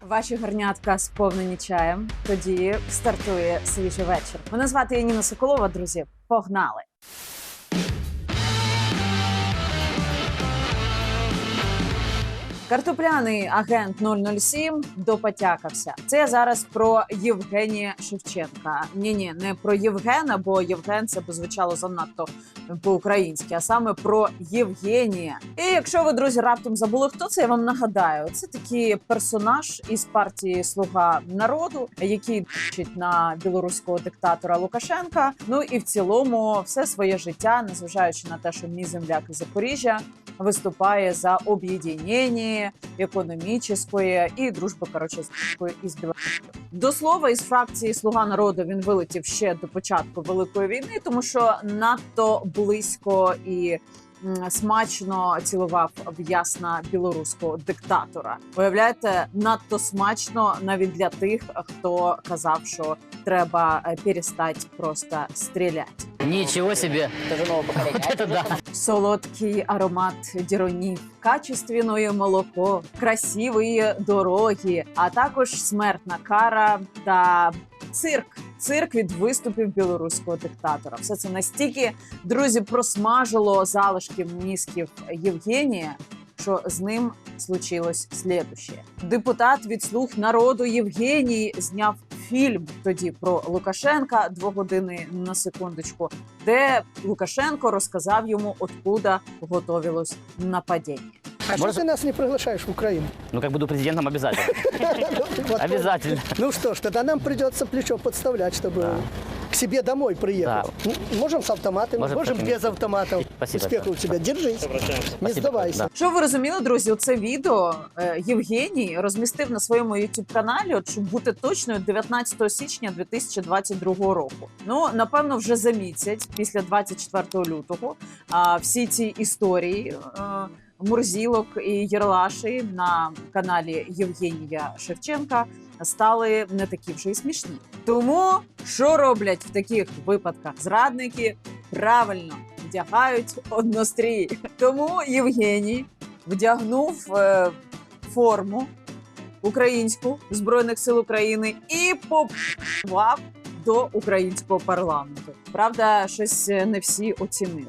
Ваші гарнятка сповнені чаєм. Тоді стартує свіжий вечір. Мене звати Яніна Соколова. Друзі, погнали! Картопляний агент 007 допотякався. Це зараз про Євгенія Шевченка. Ні, ні, не про Євгена, бо Євген це б звучало занадто по-українськи, а саме про Євгенія. І якщо ви, друзі, раптом забули, хто це, я вам нагадаю. Це такий персонаж із партії Слуга народу, який дичить на білоруського диктатора Лукашенка. Ну і в цілому все своє життя, незважаючи на те, що мій земляк із Запоріжжя виступає за об'єднання економічної і дружби коротше із Білорусью. До слова, із фракції Слуга народу він вилетів ще до початку великої війни, тому що надто близько і. Смачно цілував в ясна білоруського диктатора. Уявляєте, надто смачно навіть для тих, хто казав, що треба е, перестати просто стріляти. Ничего себе! Вот это да! Солодкий аромат діронів, качественне молоко, красиві дороги, а також смертна кара та цирк. Цирк від виступів білоруського диктатора. Все це настільки друзі просмажило залишки мізків Євгенія. Що з ним случилось слідуще. Депутат від слуг народу Євгеній зняв фільм тоді про Лукашенка дві години на секундочку, де Лукашенко розказав йому, откуда готовилось нападіння. А что Может- ты нас не приглашаешь в Украину? Ну, как буду президентом, обязательно. Вот. Обязательно. Ну что ж, тогда нам придется плечо подставлять, чтобы к себе домой приехать. Ну, Можем с автоматами, Можем можем, без автоматов. Спасибо. Успехов у тебя, держись, не. Да. Що ви розуміли, друзі? Це відео е, Євгеній розмістив на своєму youtube каналі, щоб бути точною, 19 січня 2022 року. Ну напевно, вже за місяць після 24 лютого. А всі ці історії. е, Мурзілок і Єрлаші на каналі Євгенія Шевченка стали не такі вже й смішні. Тому що роблять в таких випадках зрадники? Правильно вдягають однострій. Тому Євгеній вдягнув е, форму українську збройних сил України і попав до українського парламенту. Правда, щось е, не всі оцінили.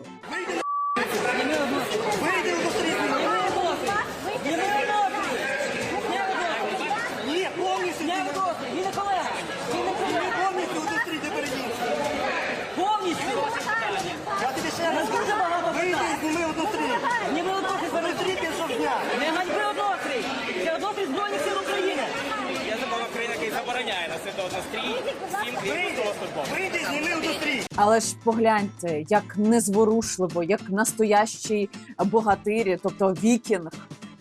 Ні, повністю не вдосить. Він не колега. Він не колега. Повністю удостріти передінці. Повністю. Я тобі ще раз кажу. Вийди і зніми однострій. Зніми однострій. Однострій ти що зняв. Не ганьби однострій. Це однострій Збройних сил України. Є закон України, який забороняє носити однострій всім крім Вийди. військовослужбовців. Вийди і зніми однострій. Але ж погляньте, як незворушливо, як настоящий богатирі, тобто вікінг.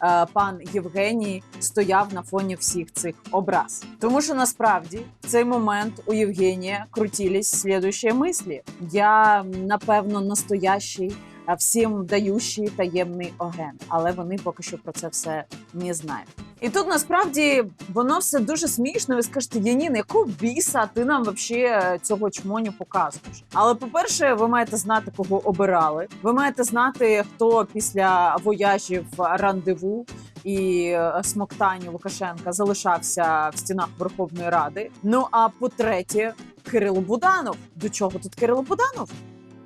е, Пан Євгеній стояв на фоні всіх цих образ, тому що насправді в цей момент у Євгенія крутились слідуючі мислі. Я напевно настоящий, а всім даючий таємний агент, але вони поки що про це все не знають. І тут насправді воно все дуже смішно. Ви скажете, Янін, якого біса ти нам вообще цього чмоню показуєш? Але по-перше, ви маєте знати, кого обирали. Ви маєте знати, хто після вояжів рандеву і е, смоктання Лукашенка залишався в стінах Верховної Ради. Ну а по-третє, Кирило Буданов. До чого тут Кирило Буданов?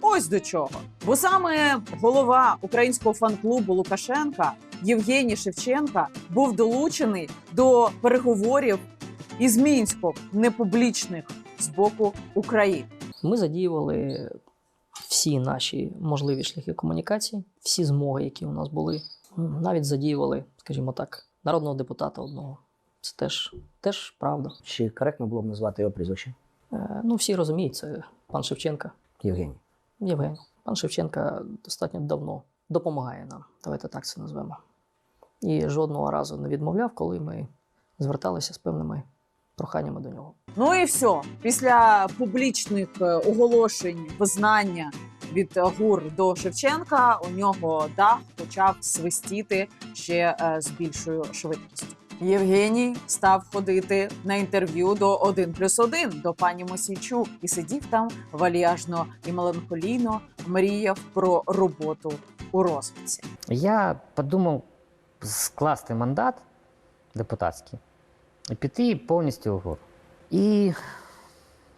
Ось до чого. Бо саме голова українського фан-клубу Лукашенка Євгеній Шевченка був долучений до переговорів із Мінськом непублічних з боку України. Ми задіювали всі наші можливі шляхи комунікації, всі змоги, які у нас були. Навіть задіювали, скажімо так, народного депутата одного. Це теж, теж правда. Чи коректно було б назвати його прізвище? Е, Ну, всі розуміють, це пан Шевченка. Євгеній. Євген. Пан Шевченка достатньо давно допомагає нам. Давайте так це назвемо. І жодного разу не відмовляв, коли ми зверталися з певними проханнями до нього. Ну і все. Після публічних е, оголошень визнання від ГУР до Шевченка у нього дах почав свистіти ще е, з більшою швидкістю. Євгеній став ходити на інтерв'ю до 1 плюс 1 до пані Мосійчук і сидів там вальяжно і меланхолійно мріяв про роботу у розвідці. Я подумав скласти мандат депутатський і піти повністю вгору. І,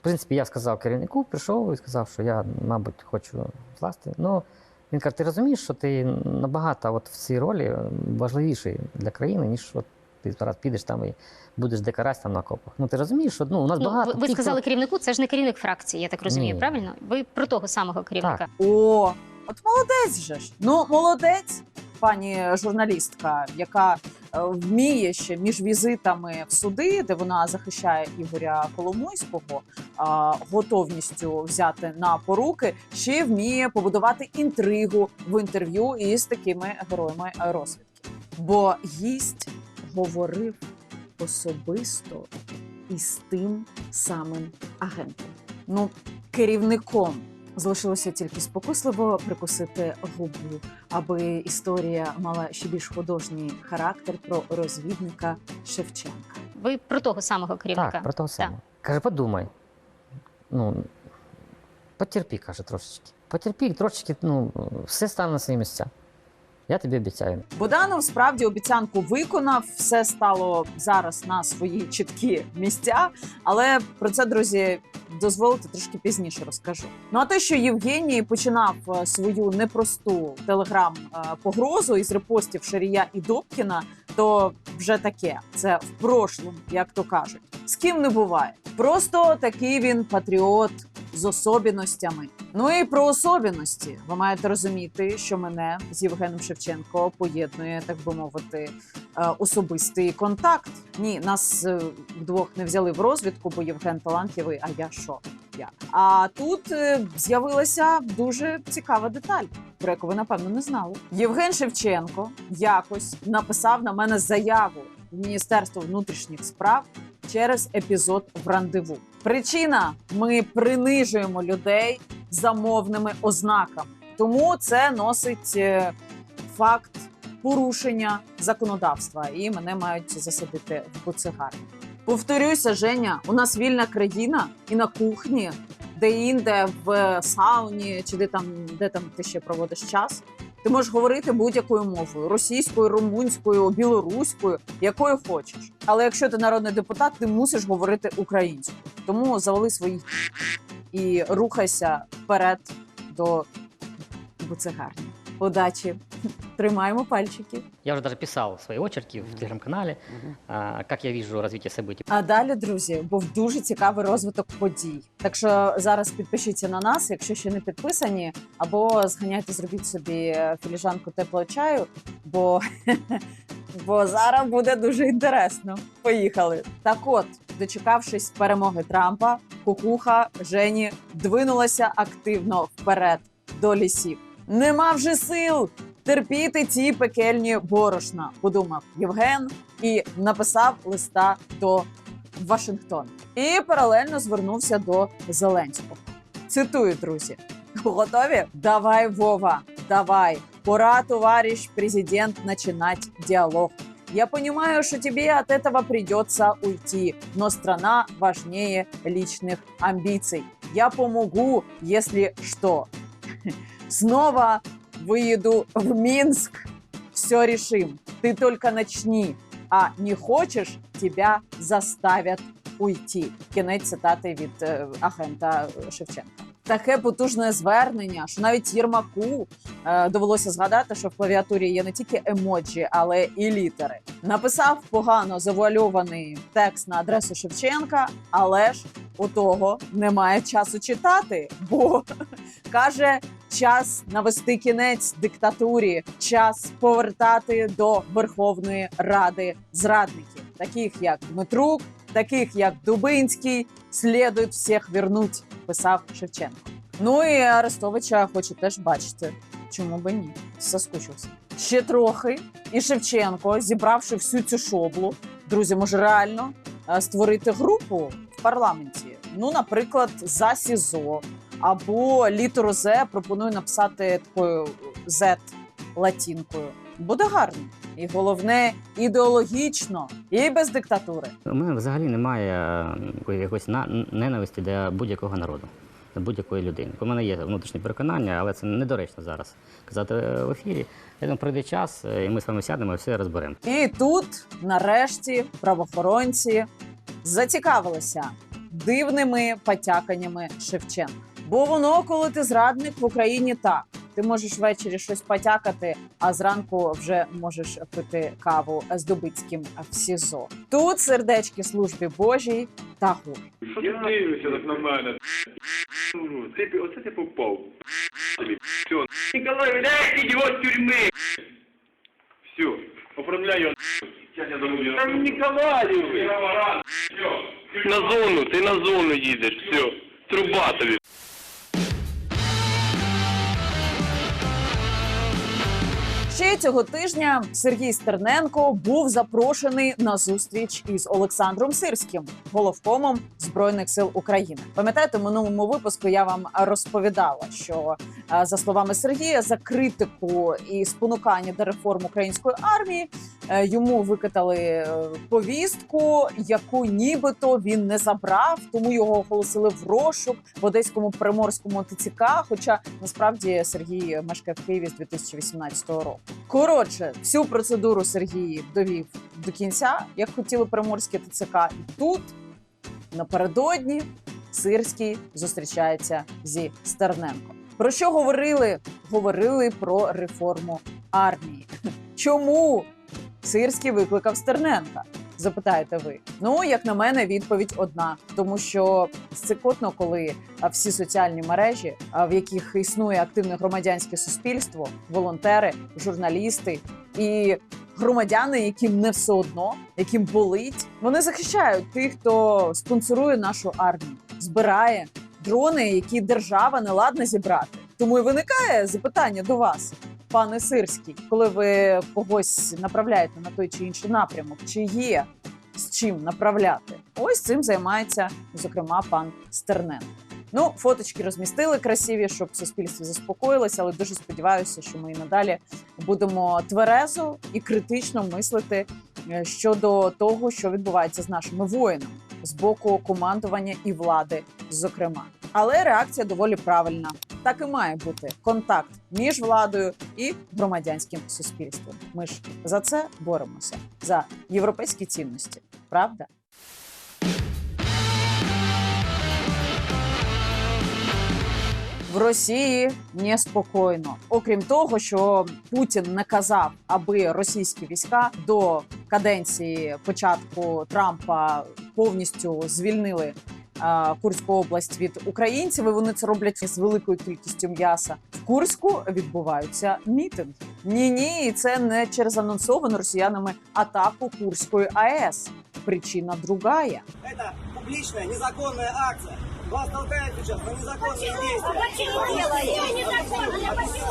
в принципі, я сказав керівнику, прийшов і сказав, що я, мабуть, хочу зласти. Ну, він каже, ти розумієш, що ти набагато от в цій ролі важливіший для країни, ніж от ти зараз підеш там і будеш декарась там на окопах. Ну ти розумієш, що ну, у нас Ну, багато. ви, ви тих, хто- сказали керівнику, це ж не керівник фракції, я так розумію, Ні. правильно? Ви про того самого керівника. О, от молодець же ж. Ну, молодець, пані журналістка, яка е, вміє ще між візитами в суди, де вона захищає Ігоря Коломойського, готовністю взяти на поруки, ще вміє побудувати інтригу в інтерв'ю із такими героями розвідки. Бо гість говорив особисто із тим самим агентом. Ну, керівником. Залишилося тільки спокусливо прикусити губу, аби історія мала ще більш художній характер про розвідника Шевченка. Ви про того самого керівника. Так, про того самого. Каже, подумай. Ну, потерпі, каже, трошечки. Потерпі, трошечки, ну, все стане на свої місця. Я тобі обіцяю. Буданов справді обіцянку виконав, все стало зараз на свої чіткі місця. Але про це, друзі, дозволите трішки пізніше розкажу. Ну а те, що Євгеній починав е, свою непросту телеграм-погрозу із репостів Шарія і Добкіна, то вже таке. Це в прошлому, як то кажуть. З ким не буває. Просто такий він патріот з особіностями. Ну і про особіності. Ви маєте розуміти, що мене з Євгеном Шевченко поєднує, так би мовити, е, особистий контакт. Ні, нас е, вдвох не взяли в розвідку, бо Євген талантливий, а я що? Я. А тут е, з'явилася дуже цікава деталь, про яку ви напевно не знали. Євген Шевченко якось написав на мене заяву в Міністерство внутрішніх справ через епізод в рандеву. Причина: ми принижуємо людей замовними ознаками, тому це носить е, факт порушення законодавства, і мене мають засадити в буцегарні. Повторюся, Женя, у нас вільна країна, і на кухні, де інде в сауні, чи де там, де там ти ще проводиш час. Ти можеш говорити будь-якою мовою: російською, румунською, білоруською, якою хочеш. Але якщо ти народний депутат, ти мусиш говорити українською. Тому завали свої і рухайся вперед до буцегарні. Удачі! Тримаємо пальчики. Я уже даже писал свои очерки в телеграм-канале, а, как я вижу развитие событий. А далі, друзі, був дуже цікавий розвиток подій. Так що зараз підпишіться на нас, якщо ще не підписані, або зганяйте, зробіть собі філіжанку теплого чаю, бо, бо зараз буде дуже інтересно. Поїхали. Так от, дочекавшись перемоги Трампа, кукуха Жені двинулася активно вперед до лісів. Нема вже сил терпіти ці пекельні борошна, подумав Євген і написав листа до Вашингтона. І паралельно звернувся до Зеленського. Цитую, друзі: готові? Давай, Вова, давай. Пора, товарищ президент, начинать диалог. Я понимаю, что тебе от этого придется уйти, но страна важнее личных амбиций. Я помогу, если что. Снова выеду в Минск, все решим. Ты только начни, а не хочешь, тебя заставят уйти. Кінець цитати від е, агента Шевченка. Таке потужне звернення, що навіть Єрмаку е, довелося згадати, що в клавіатурі є не тільки емоджі, але і літери. Написав погано завуальований текст на адресу Шевченка, але ж у того немає часу читати, бо каже, час навести кінець диктатурі, час повертати до Верховної Ради зрадників, таких як Дмитрук, таких як Дубинський, слідують всіх вернуть, писав Шевченко. Ну і Арестовича хочу теж бачити. Чому би ні? Соскучився. Ще трохи. І Шевченко, зібравши всю цю шоблу, друзі, може реально е, створити групу в парламенті. Ну, наприклад, за СІЗО або літеру З пропоную написати такою Z латінкою. Буде гарно. І головне ідеологічно і без диктатури. У мене взагалі немає е, якоїсь на- ненависті до будь-якого народу. будь-якої людини. У мене є внутрішнє переконання, але це недоречно зараз казати в ефірі. Я думаю, прийде час, е, і ми з вами сядемо і все розберемо. І тут, нарешті, правоохоронці зацікавилися дивними потяканнями Шевченка. Бо воно, коли ти зрадник в Україні, так. Ти можеш ввечері щось потякати, а зранку вже можеш пити каву з Дубицьким в СІЗО. Тут сердечки службі Божій та гур. Що ти дивишся так на мене? Ти, оце ти попав. Все. Ніколай, дай його з тюрми. Все, оформляй його. Сейчас я Там Ніколаю. На зону, ти на зону їдеш, все. Труба тобі. Ще цього тижня Сергій Стерненко був запрошений на зустріч із Олександром Сирським, головкомом збройних сил України. Пам'ятаєте, минулому випуску я вам розповідала, що е, за словами Сергія, за критику і спонукання до реформ української армії йому викатали е, повістку, яку нібито він не забрав, тому його оголосили в розшук в одеському приморському ТЦК. Хоча насправді Сергій мешкає в Києві з 2018 року. Коротше, всю процедуру Сергій довів до кінця, як хотіли приморські ТЦК. І тут напередодні Сирський зустрічається зі Стерненко. Про що говорили? Говорили про реформу армії. Чому Сирський викликав Стерненка? Запитаєте ви? Ну, як на мене, відповідь одна, тому що сцикотно, коли всі соціальні мережі, в яких існує активне громадянське суспільство, волонтери, журналісти і громадяни, яким не все одно, яким болить, вони захищають тих, хто спонсорує нашу армію, збирає дрони, які держава не ладна зібрати. Тому і виникає запитання до вас, пане Сирський, коли ви когось направляєте на той чи інший напрямок, чи є з чим направляти? Ось цим займається зокрема пан Стерненко. Ну, фоточки розмістили красиві, щоб суспільство заспокоїлося, але дуже сподіваюся, що ми і надалі будемо тверезо і критично мислити е, щодо того, що відбувається з нашими воїнами з боку командування і влади, зокрема. Але реакція доволі правильна. Так і має бути контакт між владою і громадянським суспільством. Ми ж за це боремося за європейські цінності, правда? В Росії неспокійно. Окрім того, що Путін наказав, аби російські війська до каденції початку Трампа повністю звільнили Курську область від українців. і Вони це роблять з великою кількістю м'яса. В Курську відбуваються мітинги. Ні, ні, це не через анонсовану росіянами атаку Курської АЕС. Причина другая. Это публичная, незаконная акция. Вас толкают сейчас на незаконные действия.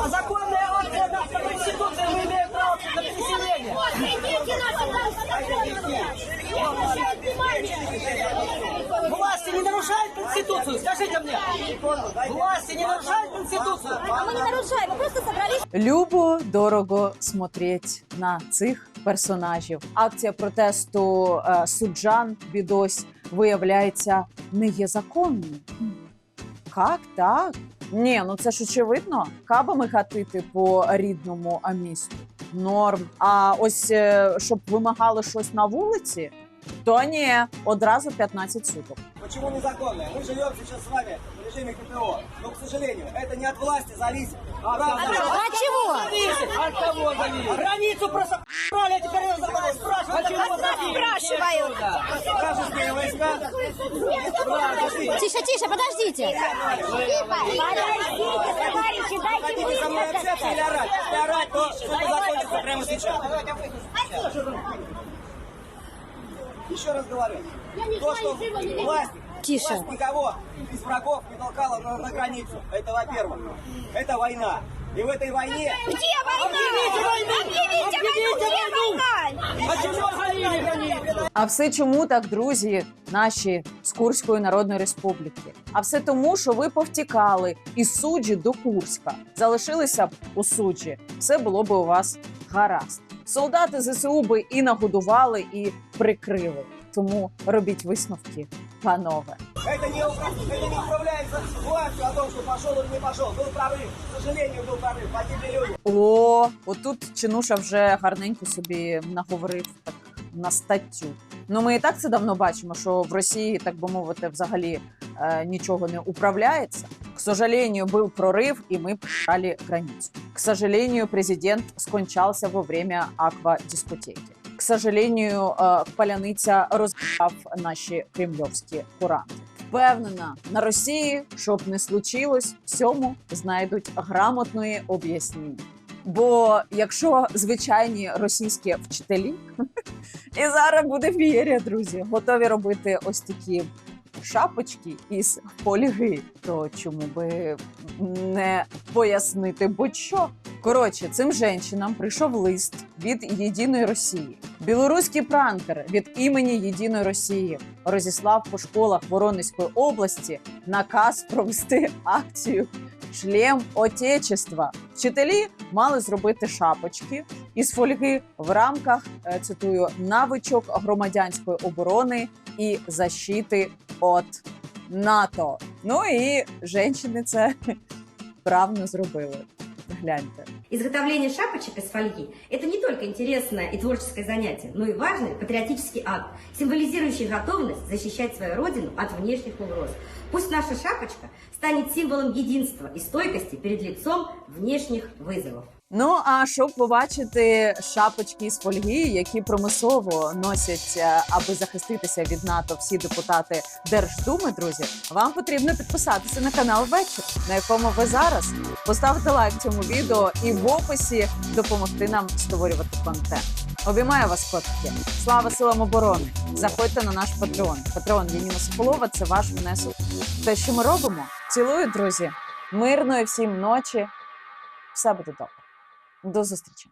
А законная акция нас по Конституции мы имеем право на переселение. Власти не нарушают Конституцию, скажите мне. Власти не нарушают Конституцию. А мы не нарушаем, мы просто собрались. Любо дорого смотреть на цих персонажів. Акція протесту е, суджан бідось виявляється не є законною. Як так? Ні, ну це ж очевидно. Кабами гатити по рідному місту. Норм. А ось е, щоб вимагали щось на вулиці, то ні, одразу 15 суток. Почему незаконне? Ми живемо сейчас с вами режиме КПО. Но, к сожалению, это не от власти зависит. Правда? От чего? Зависит. От кого зависит? Границу просто брали, а теперь спрашивают. Почему спрашивают? Вражеские войска. Тише, тише, подождите. Подождите, товарищи, дайте Хотите со мной общаться или орать? Если орать, то что-то закончится прямо сейчас. Еще раз говорю. То, что власть, Тише. власть никого из врагов не толкала на, на границу. Это во-первых. Это война. И в этой войне... Где война? Объявите войну! Объявите войну! Где война? А чего объявили границу? А все чому так, друзі, наші з Курської Народної Республіки? А все тому, що ви повтікали із суджі до Курська, залишилися б у суджі. Все було б у вас гаразд. Солдати ЗСУ би і нагодували, і прикрили. Тому робіть висновки панове. Это не, это не управляется властью о том, что пошел или не пошел. Был прорыв. К сожалению, был прорыв. Погибли люди. О, отут Чинуша вже гарненько собі наговорив так на статтю. Ну, ми і так це давно бачимо, що в Росії, так би мовити, взагалі е, нічого не управляється. К сожалению, был прорыв, и мы прорвали границу. К сожалению, президент скончался во время аквадискотеки. К сожалению, е, паляниця розбив наші кремльовські куранти. Впевнена на Росії, щоб не случилось, всьому знайдуть грамотної об'яснення. Бо якщо звичайні російські вчителі, і зараз буде фієрія, друзі, готові робити ось такі шапочки із фольги, то чому би не пояснити будь-що? Коротше, цим жінкам прийшов лист від Єдиної Росії. Білоруський пранкер від імені Єдиної Росії розіслав по школах Воронезької області наказ провести акцію Шлем Отечества. Вчителі мали зробити шапочки із фольги в рамках е, цитую навичок громадянської оборони і защити от НАТО. Ну і жінки це правно зробили. Гляньте. Изготовление шапочек из фольги – это не только интересное и творческое занятие, но и важный патриотический акт, символизирующий готовность защищать свою родину от внешних угроз. Пусть наша шапочка станет символом единства и стойкости перед лицом внешних вызовов. Ну а щоб побачити шапочки з фольги, які промислово носять, е, аби захиститися від НАТО всі депутати Держдуми, друзі, вам потрібно підписатися на канал вечір, на якому ви зараз поставити лайк цьому відео і в описі допомогти нам створювати контент. Обіймаю вас, котики. Слава силам оборони! Заходьте на наш Патреон. Патреон Яніна Соколова це ваш внесок. Те, що ми робимо. Цілую, друзі. Мирної всім ночі. Все буде добре. До зустрічі.